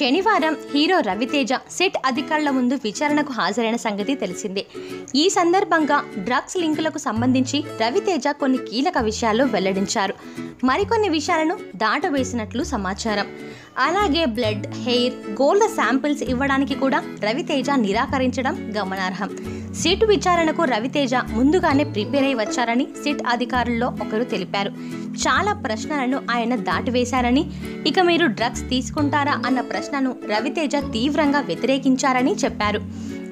శనివారం hero Raviteja set అధికారుల ముందు విచారణకు హాజరైన సంగతి తెలిసిందే. ఈ సందర్భంగా డ్రగ్స్ లింకులకు సంబంధించి రవితేజ కొన్ని కీలక విషయాలు వెల్లడించారు. మరికొన్ని విషయాలను దాటవేసినట్లు సమాచారం. అలాగే బ్లడ్ హెయిర్ గోల్డ్ శాంపిల్స్ ఇవ్వడానికి కూడా రవితేజ నిరాకరించడం గమనార్హం. సిట్ విచారణకు రవితేజ ముందుగానే ప్రిపేర్ అయి వచ్చారని సిట్ అధికారుల్లో ఒకరు తెలిపారు. చాలా ప్రశ్నలను ఆయన దాటివేశారని ఇక మీరు డ్రగ్స్ తీసుకుంటారా అన్న ప్రశ్నను రవితేజ తీవ్రంగా వ్యతిరేకించారని చెప్పారు.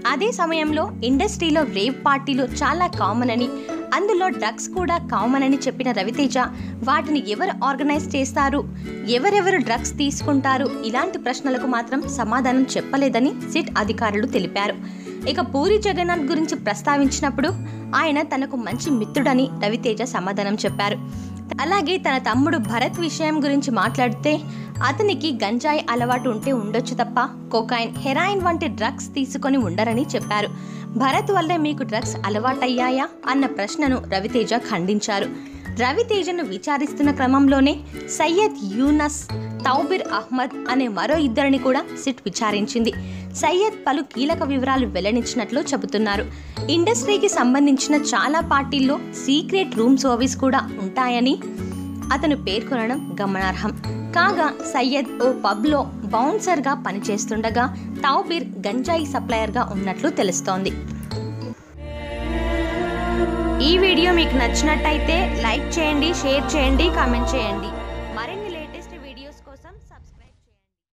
అదే సమయంలో ఇండస్ట్రీలో రేవ్ పార్టీలు చాలా కామన్ అని అందులో డ్రగ్స్ కూడా కామన్ అని చెప్పిన రవితేజ వాటిని ఎవరు ఆర్గనైజ్ చేస్తారు? ఎవరెవరు డ్రగ్స్ తీసుకుంటారు? ఇలాంటి ప్రశ్నలకు మాత్రం సమాధానం చెప్పలేదని సిట్ అధికారులు తెలిపారు. ఇక పూరి జగన్నాథ్ గురించి ప్రస్తావించినప్పుడు ఆయన తనకు మంచి మిత్రుడని రవితేజ సమాధానం చెప్పారు. అలాగే తన తమ్ముడు భరత్ విషయం గురించి మాట్లాడితే అతనికి గంజాయి అలవాటు ఉంటే ఉండొచ్చు తప్ప కొకైన్ హెరాయిన్ వంటి డ్రగ్స్ తీసుకొని ఉండరని చెప్పారు. భరత్ వల్లే మీకు డ్రగ్స్ అలవాటయ్యాయా? అన్న ప్రశ్నను రవితేజ ఖండించారు. రవితేజను విచారిస్తున్న క్రమంలోనే సయ్యద్ యూనస్ తౌబిర్ అహ్మద్ అనే మరో ఇద్దరిని కూడా సిట్ విచారించింది. సయ్యద్ పలు కీలక వివరాలు వెల్లడించినట్లు చెబుతున్నారు. ఇండస్ట్రీకి సంబంధించిన చాలా పార్టీల్లో సీక్రెట్ రూమ్ సర్వీస్ కూడా ఉంటాయని అతను పేర్కొనడం గమనార్హం. కాగా సయ్యద్ ఓ పబ్లో బౌన్సర్గా పనిచేస్తుండగా తౌబీర్ గంజాయి సప్లయర్గా ఉన్నట్లు తెలుస్తోంది. ఈ వీడియో మీకు నచ్చినట్టయితే లైక్ చేయండి షేర్ చేయండి కామెంట్ చేయండి. మరిన్ని లేటెస్ట్ వీడియోస్ కోసం సబ్స్క్రైబ్